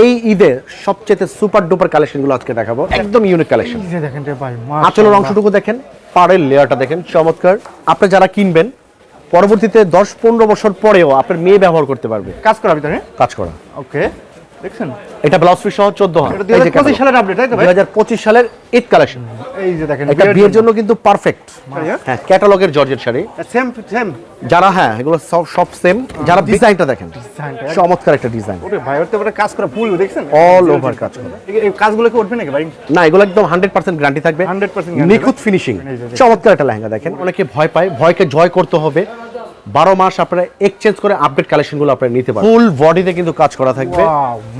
এই ঈদে সবচেয়ে সুপার ডুপার কালেকশনগুলো আজকে দেখাবো। একদম ইউনিক কালেকশন আচলের যে দেখেন রে ভাই আঁচলের অংশটুকু দেখেন পাড়ের লেয়ারটা দেখেন চমৎকার। আপনি যারা কিনবেন পরবর্তীতে দশ পনেরো বছর পরেও আপনার মেয়ে ব্যবহার করতে পারবে। কাজ করা ভিতরে? কাজ করা। ওকে দেখছেন? এটা ব্লাউজ পিস সহ চোদ্দ হয় এটা দুই হাজার পঁচিশ সালের আপডেট তাই তো ভাই? দুই হাজার পঁচিশ সালের ঈদ কালেকশন এই যে দেখেন এটা বিয়ের জন্য। কিন্তু পারফেক্ট হ্যাঁ? ক্যাটালগের জর্জেট শাড়ি। সেম সেম যারা হ্যাঁ এগুলো সব সব সেম যারা ডিজাইনটা দেখেন। ডিজাইনটা চমৎকার একটা ডিজাইন ওরে ভাই ওর তো এবারে কাজ করা ফুল দেখছেন? অল ওভার কাজ করা। এই- কাজগুলো কি উঠবে নাকি ভাই? না এগুলো একদম হান্ড্রেড পার্সেন্ট গ্যারান্টি থাকবে। 100% guarantee নিখুঁত ফিনিশিং। চমৎকার একটা লেহেঙ্গা দেখেন। অনেকে ভয় পায় ভয়কে জয় করতে হবে। বারো মাস আপনারা এক্সচেঞ্জ করে আপডেট কালেকশনগুলো আপনারা নিতে পারেন ফুল বডিতে কিন্তু কাজ করা থাকবে।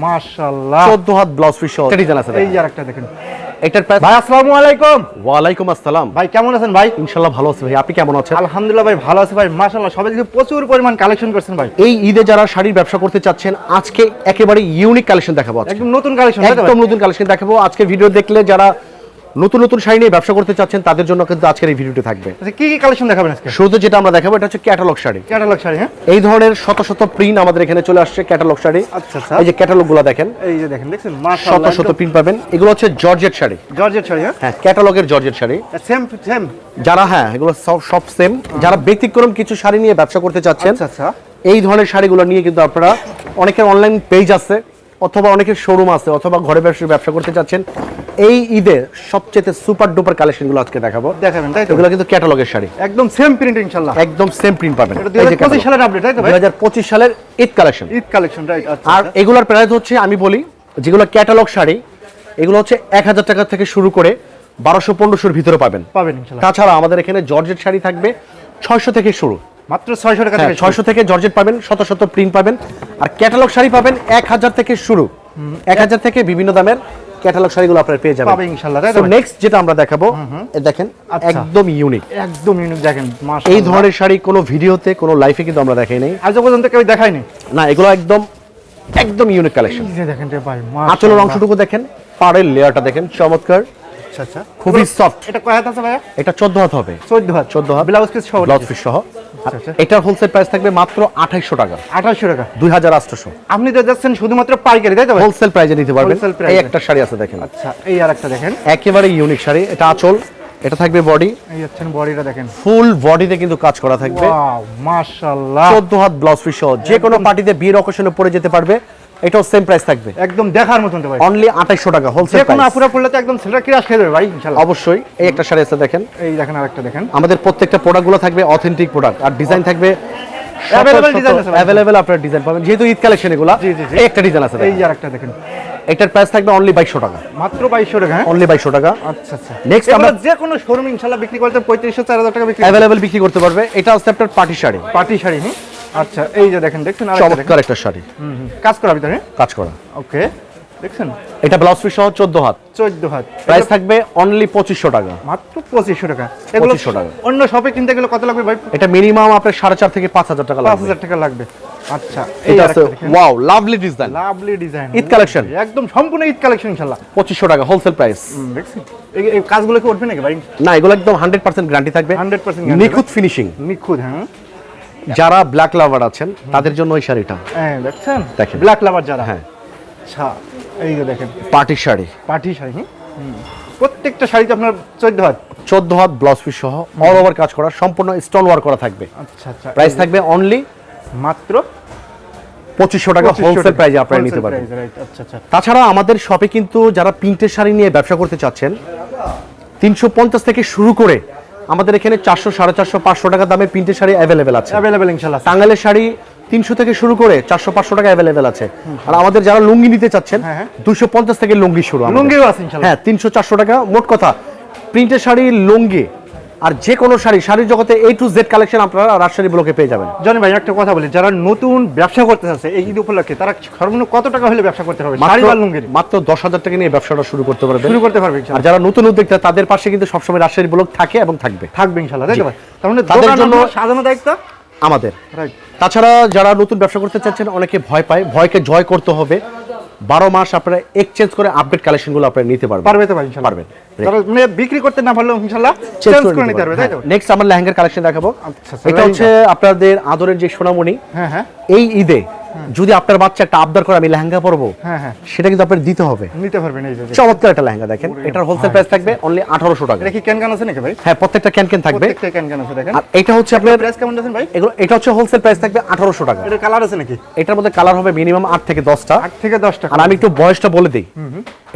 মাশাআল্লাহ। চোদ্দ হাত ব্লাউজ পিস সহ। ডিজাইন আছে এই দেখেন। এটার প্রাইস ভাই আসসালামু আলাইকুম। ওয়ালাইকুম আসসালাম। ভাই কেমন আছেন ভাই? ইনশাল্লাহ ভালো আছে ভাই আপনি কেমন আছেন? আলহামদুলিল্লাহ ভাই ভালো আছে ভাই। মাশাআল্লাহ সবাই দেখে প্রচুর পরিমাণ কালেকশন করছেন ভাই। এই ঈদে যারা শাড়ির ব্যবসা করতে চাচ্ছেন আজকে একেবারে ইউনিক কালেকশন দেখাবো। একদম নতুন কালেকশন একদম নতুন কালেকশন দেখাবো। আজকে ভিডিও দেখলে যারা নতুন নতুন শাড়ি নিয়ে ব্যবসা করতে চাচ্ছেন তাদের জন্য কিন্তু আজকের এই ভিডিওটি থাকবে। আচ্ছা কি কি কালেকশন দেখাবেন আজকে? শুরুতে যেটা আমরা দেখাবো এটা হচ্ছে ক্যাটালগ শাড়ি। ক্যাটালগ শাড়ি হ্যাঁ? এই ধরনের শত শত প্রিন্ট আমাদের এখানে চলে আসছে ক্যাটালগ শাড়ি। আচ্ছা, আচ্ছা। এই যে ক্যাটালগগুলো দেখেন। এই যে দেখেন দেখছেন? শত মাশাআল্লাহ শত প্রিন্ট পাবেন। এগুলো হচ্ছে জর্জেট শাড়ি। জর্জেট শাড়ি হ্যাঁ? হ্যাঁ ক্যাটালগের জর্জেট শাড়ি। সেম সেম যারা হ্যাঁ এগুলো সব সব সেম যারা ব্যতিক্রম কিছু শাড়ি নিয়ে ব্যবসা করতে চাচ্ছেন আচ্ছা আচ্ছা। এই ধরনের শাড়িগুলো নিয়ে কিন্তু আপনারা অনেকের অনলাইন পেজ আছে। অথবা অনেকের শোরুম আছে অথবা ঘরে ব্যবসা ব্যবসা করতে চাচ্ছেন এই ঈদে সবচেয়ে সুপার ডুপার কালেকশনগুলো আজকে দেখাবো। দেখাবেন তাই এগুলো কিন্তু ক্যাটালগের শাড়ি। একদম সেম প্রিন্ট ইনশাআল্লাহ। একদম সেম প্রিন্ট পাবেন। পঁচিশ সালের আপডেট তাই তো ভাই? দুই হাজার পঁচিশ সালের Eid collection Eid collection right আচ্ছা আর এগুলোর প্রাইস হচ্ছে আমি বলি যেগুলো ক্যাটালগ শাড়ি এগুলো হচ্ছে এক হাজার টাকা থেকে শুরু করে বারোশো পনেরোশোর ভিতরে পাবেন। পাবেন তাছাড়া আমাদের এখানে জর্জেট শাড়ি থাকবে ছয়শো থেকে শুরু। মাত্র 600 টাকা থেকে ছয়শো থেকে জর্জেট পাবেন শত শত প্রিন্ট পাবেন। আর ক্যাটালগ শাড়ি পাবেন এক হাজার থেকে শুরু। এক হাজার থেকে বিভিন্ন দামের ক্যাটালগ শাড়িগুলো আপনারা পেয়ে যাবেন। পাবে ইনশাআল্লাহ, তাই তো নেক্সট যেটা আমরা দেখাবো দেখেন আচ্ছা। একদম ইউনিক একদম ইউনিক দেখেন এই ধরনের শাড়ি কোনো ভিডিওতে কোনো লাইফে কিন্তু আমরা দেখাই নাই। আজ পর্যন্ত কেউ দেখায়নি? না এগুলো একদম একদম ইউনিক কালেকশন দেখেন রে ভাই আঁচলের অংশটুকু দেখেন পাড়ের লেয়ারটা দেখেন চমৎকার। আচ্ছা আচ্ছা। খুবই সফট এটা কয় হাত আছে ভাইয়া? এটা চোদ্দ হাত হবে। 14 হাত। 14 হাত। ব্লাউজ পিস সহ ব্লাউজ পিস সহ। এটার হোলসেল প্রাইস থাকবে মাত্র আঠাইশো টাকা। 2800 টাকা। দুই হাজার আটশোশো আপনি তো যাচ্ছেন শুধুমাত্র পাইকারি তাই তো হোলসেল প্রাইজে নিতে পারবেন। এই একটা শাড়ি আছে দেখেন। আচ্ছা এই আরেকটা দেখেন। একেবারে ইউনিক শাড়ি। এটা আঁচল এটা থাকবে বডি এই হচ্ছেন বডিটা দেখেন। ফুল বডিতে কিন্তু কাজ করা থাকবে। ওয়াও মাশাআল্লাহ। চোদ্দ হাত ব্লাউজ পিস সহ যে কোনো পার্টিতে বিয়ের অকেশনে পরে যেতে পারবে। এটাও সেম প্রাইস থাকবে। একদম দেখার মতন তো ভাই। অনলি আঠাইশশো টাকা হোলসেল যে কোনো আপুরা পড়লে তো একদম ছেলেটা কিরাস খেয়ে দেবে ভাই ইনশাআল্লাহ। অবশ্যই। এই একটা শাড়ি আছে দেখেন। এই দেখেন আরেকটা দেখেন। আমাদের প্রত্যেকটা প্রোডাক্টগুলো থাকবে অথেন্টিক প্রোডাক্ট আর ডিজাইন থাকবে Available design আছে। অ্যাভেলেবেল আপনার ডিজাইন পাবেন। যেহেতু ঈদ কালেকশন এগুলো জি, জি, জি। এই একটা ডিজাইন আছে এই আরেকটা দেখেন। এটার প্রাইস থাকবে অনলি বাইশশো টাকা। মাত্র 2200 টাকা হ্যাঁ? অনলি বাইশশো টাকা। আচ্ছা আচ্ছা। এগুলো আমরা- যে কোনো শোরুম ইনশাআল্লাহ বিক্রি করতে 3500 4000 টাকা বিক্রি অ্যাভেলেবেল বিক্রি করতে পারবে। এটা হচ্ছে আপনার পার্টি শাড়ি। পার্টি শাড়ি হ্যাঁ আচ্ছা এই যে দেখেন দেখছেন চমৎকার একটা শাড়ি। কাজ করা ভিতরে? কাজ করা। ওকে দেখছেন? এটা ব্লাউজ পিস সহ চোদ্দ হাত। 14 হাত। প্রাইস থাকবে অনলি পঁচিশশো টাকা। মাত্র 2500 টাকা। এগুলো 2500 টাকা। অন্য শপে কিনতে গেলে কত লাগবে ভাই? এটা মিনিমাম আপনার সাড়ে চার থেকে পাঁচ হাজার টাকা লাগবে। 5000 টাকা লাগবে। আচ্ছা এটা আছে wow lovely design lovely design Eid collection। একদম সম্পূর্ণ ঈদ কালেকশন ইনশাআল্লাহ। পঁচিশশো টাকা হোলসেল প্রাইস দেখছেন এই কাজগুলো কি উঠবে নাকি ভাই? না এগুলো একদম হান্ড্রেড পার্সেন্ট গ্যারান্টি থাকবে। 100% guarantee নিখুঁত ফিনিশিং নিখুঁত হ্যাঁ। যারা ব্ল্যাক লাভার আছেন তাদের জন্য ওই শাড়িটা। হ্যাঁ দেখছেন? দেখেন। ব্ল্যাক লাভার যারা। হ্যাঁ। আচ্ছা এই যে দেখেন। পার্টি শাড়ি। পার্টি শাড়ি হুম। প্রত্যেকটা শাড়িতে আপনার 14 হাত? চোদ্দ হাত ব্লাউজ পিস সহ অল ওভার কাজ করা সম্পূর্ণ স্টোন ওয়ার্ক করা থাকবে। আচ্ছা আচ্ছা। প্রাইস থাকবে অনলি মাত্র পঁচিশশো টাকা 2500 হোলসেল। প্রাইজে আপনারা নিতে পারবেন। right, আচ্ছা আচ্ছা। তাছাড়া আমাদের শপে কিন্তু যারা প্রিন্টের শাড়ি নিয়ে ব্যবসা করতে চাচ্ছেন তিনশো পঞ্চাশ থেকে শুরু করে আমাদের এখানে চারশো সাড়ে চারশো পাঁচশো টাকা দামে প্রিন্টের শাড়ি অ্যাভেলেবেল আছে। অ্যাভেলেবেল ইনশাল্লাহ টাঙ্গালের শাড়ি তিনশো থেকে শুরু করে চারশো পাঁচশো টাকা অ্যাভেলেবেল আছে। আর আমাদের যারা লুঙ্গি নিতে চাচ্ছেন হ্যাঁ, হ্যাঁ। দুশো পঞ্চাশ থেকে লুঙ্গি শুরু। লুঙ্গিও আছে হ্যাঁ তিনশো চারশো টাকা। মোট কথা প্রিন্টের শাড়ি লুঙ্গি আর যে কোনো শাড়ি শাড়ির জগতে এ টু জেড কালেকশন আপনারা রাজশাহী ব্লকে পেয়ে যাবেন। জানি ভাই একটা কথা বলি যারা নতুন ব্যবসা করতে চাচ্ছে এই ঈদ উপলক্ষে তারা সর্বনিম্ন কত টাকা হলে ব্যবসা করতে হবে শাড়ি বা লুঙ্গির মাত্র দশ হাজার টাকা নিয়ে ব্যবসাটা শুরু করতে পারবেন শুরু করতে পারবে আর যারা নতুন উদ্যোক্তা তাদের পাশে কিন্তু সবসময় রাজশাহী ব্লক থাকে এবং থাকবে। থাকবে ইনশাআল্লাহ তাই তো ভাই তার মানে তাদের জন্য- সাজানো দায়িত্ব? আমাদের। তাছাড়া যারা নতুন ব্যবসা করতে চাচ্ছেন অনেকে ভয় পায় ভয়কে জয় করতে হবে। বারো মাস আপনারা এক্সচেঞ্জ করে আপডেট কালেকশনগুলো আপনারা নিতে পারবেন। পারবে তো পারবেন। মানে বিক্রি করতে না পারলেও ইনশাল্লাহ চেঞ্জ করে নিতে পারবে তাই তো? নেক্সট আমরা লেহেঙ্গার কালেকশন দেখাবো। আচ্ছা, এটা হচ্ছে আপনাদের আদরের যে সোনামণি। হ্যাঁ হ্যাঁ। এই ঈদে যদি আপনার বাচ্চা একটা আবদার করে আমি লেহেঙ্গা পরবো হ্যাঁ হ্যাঁ। সেটা কিন্তু আপনার দিতে হবে। নিতে পারবেন এই চমৎকার একটা লেহেঙ্গা দেখেন। এটার হোলসেল প্রাইস থাকবে অনলি আঠারোশো টাকা। এটা কি ক্যান ক্যান আছে নাকি ভাই? হ্যাঁ প্রত্যেকটা ক্যান ক্যান থাকবে। প্রত্যেকটা ক্যান ক্যান আছে দেখেন। আর এটা হচ্ছে আপনার প্রাইস কেমন আছেন ভাই? এগুলো এটা হচ্ছে হোলসেল প্রাইস থাকবে আঠারোশো টাকা। এটার কালার আছে নাকি? এটার মধ্যে কালার হবে মিনিমাম আট থেকে দশটা। আট থেকে দশ টাকা আর আমি একটু বয়সটা বলে দিই।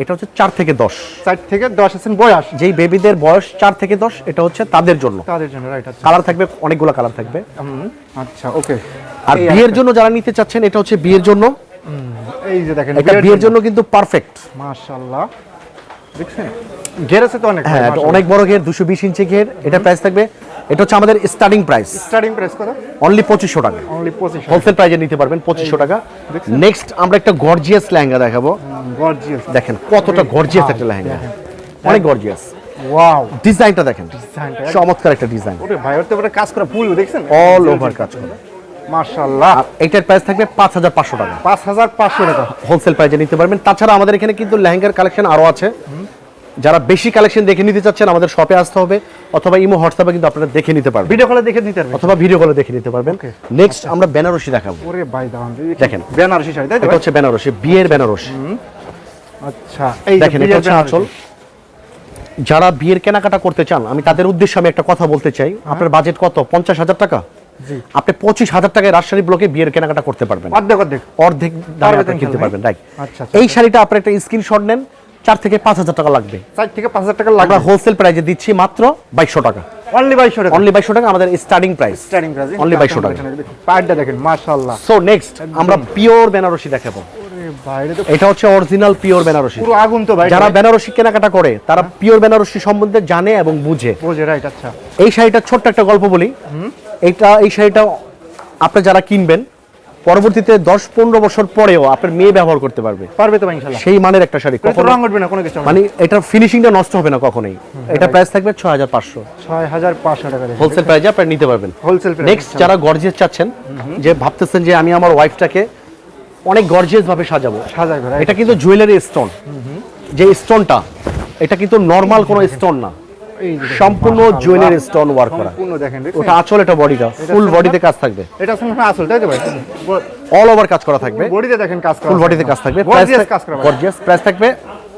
এটা হচ্ছে চার থেকে দশ। চার থেকে দশ বয়স যেই বেবিদের বয়স চার থেকে দশ এটা হচ্ছে তাদের জন্য। তাদের জন্য রাইট আচ্ছা। কালার থাকবে অনেকগুলো কালার থাকবে। আচ্ছা ওকে আর বিয়ের জন্য যারা নিতে চাচ্ছেন এটা হচ্ছে বিয়ের জন্য। এই যে দেখেন এটা বিয়ের জন্য। কিন্তু পারফেক্ট মাশাআল্লাহ। দেখছেন? ঘের আছে তো অনেক হ্যাঁ অনেক বড় ঘের দুশো বিশ ইঞ্চি ঘের এটা প্রাইস থাকবে। এটা হচ্ছে আমাদের স্টার্টিং প্রাইস স্টার্টিং প্রাইস কত? অনলি পঁচিশশো টাকা। অনলি পঁচিশ হোলসেল প্রাইজে নিতে পারবেন পঁচিশশো টাকা। নেক্সট আমরা একটা গর্জিয়াস লেহেঙ্গা দেখাবো। গর্জিয়াস দেখেন কতটা গর্জিয়াস একটা লেহেঙ্গা। অনেক গর্জিয়াস ওয়াও ডিজাইনটা দেখেন। ডিজাইনটা চমৎকার একটা ডিজাইন ওরে ভাই ওর তো পুরো কাজ করা ফুল দেখছেন? অল ওভার কাজ করা। মাশাআল্লাহ। এটার প্রাইস থাকবে পাঁচ হাজার পাঁচশো টাকা। পাঁচ হাজার পাঁচশো টাকা। হোলসেল প্রাইজে নিতে পারবেন। তাছাড়া আমাদের এখানে কিন্তু লেহেঙ্গার কালেকশন আরও আছে। যারা বেশি কালেকশন দেখে নিতে চাচ্ছেন আমাদের শপে আসতে হবে। অথবা ইমো হোয়াটসঅ্যাপে কিন্তু আপনারা দেখে নিতে পারবেন। ভিডিও কলে দেখে নিতে পারবেন। অথবা ভিডিও কলে দেখে নিতে পারবেন। নেক্সট আমরা বেনারসি দেখাবো। ওরে ভাই দেখেন। বেনারসি শাড়ি তাই তো? এটা হচ্ছে বেনারসি বিয়ের বেনারসি। আচ্ছা এই দেখেন এটা বিয়ের হচ্ছে আঁচল। যারা বিয়ের কেনাকাটা করতে চান আমি তাদের উদ্দেশ্যে আমি একটা কথা বলতে চাই। আপনার বাজেট কত? পঞ্চাশ হাজার টাকা? আপনি পঁচিশ হাজার টাকায় রাজশাহী ব্লকে বিয়ের কেনাকাটা করতে পারবেন। অর্ধেক অর্ধেক। আপনি কিনতে পারবেন রাইট আচ্ছা, আচ্ছা, এই শাড়িটা আপনার একটা স্ক্রিনশট নেন চার থেকে পাঁচ হাজার টাকা লাগবে। চার থেকে পাঁচ হাজার টাকা লাগবে। হোলসেল প্রাইজে দিচ্ছি মাত্র বাইশশো টাকা। অনলি বাইশশো টাকা। অনলি বাইশশো টাকা আমাদের starting price starting price only বাইশশো টাকা। দেখেন মাশাআল্লাহ। সো নেক্সট আমরা পিওর বেনারসি দেখাবো। এটা হচ্ছে অরিজিনাল পিওর বেনারসি পুরো আগুন তো ভাই। যারা বেনারসি কেনাকাটা করে তারা পিওর বেনারসি সম্বন্ধে জানে এবং বুঝে। বোঝে রাইট আচ্ছা। এই শাড়িটার ছোট্ট একটা গল্প বলি। এইটা এই শাড়িটা আপনি যারা কিনবেন পরবর্তীতে দশ পনেরো বছর পরেও আপনার মেয়ে ব্যবহার করতে পারবে। পারবে তো ইনশাআল্লাহ। সেই মানের একটা শাড়ি। কখনো রং উঠবে না কোনো কিছু মানে এটার ফিনিশিংটা নষ্ট হবে না কখনোই। এটা প্রাইস থাকবে ছয় হাজার পাঁচশো। ছয় হাজার পাঁচশো টাকা হোলসেল প্রাইজে আপনি নিতে পারবেন। হোলসেল নেক্সট যারা গর্জিয়াস চাচ্ছেন যে ভাবতেছেন যে আমি আমার ওয়াইফটাকে অনেক গর্জিয়াস ভাবে সাজাবো। সাজাই এটা কিন্তু জুয়েলারি স্টোন যে স্টোনটা এটা কিন্তু নর্মাল কোনো স্টোন না। সম্পূর্ণ জুয়েলারি স্টোন ওয়ার্ক করা। দেখেন ওটা আঁচল এটা বডিটা ফুল বডিতে কাজ থাকবে। এটা তাই তো ভাই? অল ওভার কাজ করা থাকবে। বডিতে দেখেন কাজ করা ফুল বডিতে কাজ থাকবে। গর্জিয়াস কাজ করা গর্জিয়াস প্রাইস থাকবে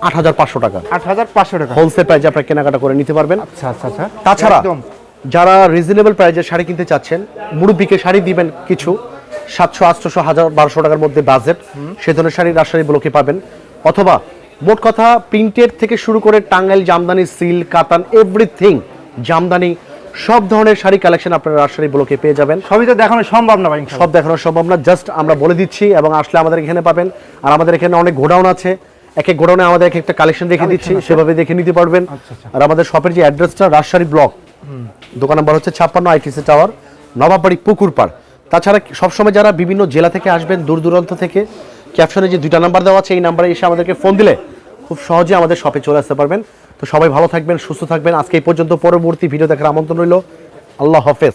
আট হাজার পাঁচশো টাকা। আট হাজার পাঁচশো টাকা। হোলসেল প্রাইজে আপনি কেনাকাটা করে নিতে পারবেন। আচ্ছা আচ্ছা আচ্ছা। তাছাড়া যারা রিজনেবল প্রাইজে শাড়ি কিনতে চাচ্ছেন মুরব্বীকে শাড়ি দিবেন কিছু। সাতশো আটশোশো হাজার বারোশো টাকার মধ্যে বাজেট সে ধরনের শাড়ি রাজশাহী ব্লকে পাবেন। অথবা মোট কথা প্রিন্টেড থেকে শুরু করে টাঙ্গাইল জামদানি সিল কাতান এভরিথিং জামদানি সব ধরনের শাড়ি কালেকশন আপনারা রাজশাহী ব্লকে পেয়ে যাবেন। সবই তো দেখানো সম্ভব না ভাই সব দেখানো সম্ভব না জাস্ট আমরা বলে দিচ্ছি এবং আসলে আমাদের এখানে পাবেন। আর আমাদের এখানে অনেক গোডাউন আছে। এক এক গোডাউনে আমাদের এক একটা কালেকশন দেখে দিচ্ছি সেভাবে দেখে নিতে পারবেন। আচ্ছা, আচ্ছা। আর আমাদের শপের যে অ্যাড্রেসটা রাজশাহী ব্লক দোকান নাম্বার হচ্ছে ছাপ্পান্ন আইটিসি টাওয়ার নবাবাড়ি পুকুর পাড়। তাছাড়া সবসময় যারা বিভিন্ন জেলা থেকে আসবেন, দূর দূরান্ত থেকে ক্যাপশনে যে দুইটা নাম্বার দেওয়া আছে, এই নাম্বারে এসে আমাদেরকে ফোন দিলে খুব সহজে আমাদের শপে চলে আসতে পারবেন। তো সবাই ভালো থাকবেন, সুস্থ থাকবেন। আজকে এই পর্যন্ত পরবর্তী ভিডিও দেখার আমন্ত্রণ রইল। আল্লাহ হাফেজ।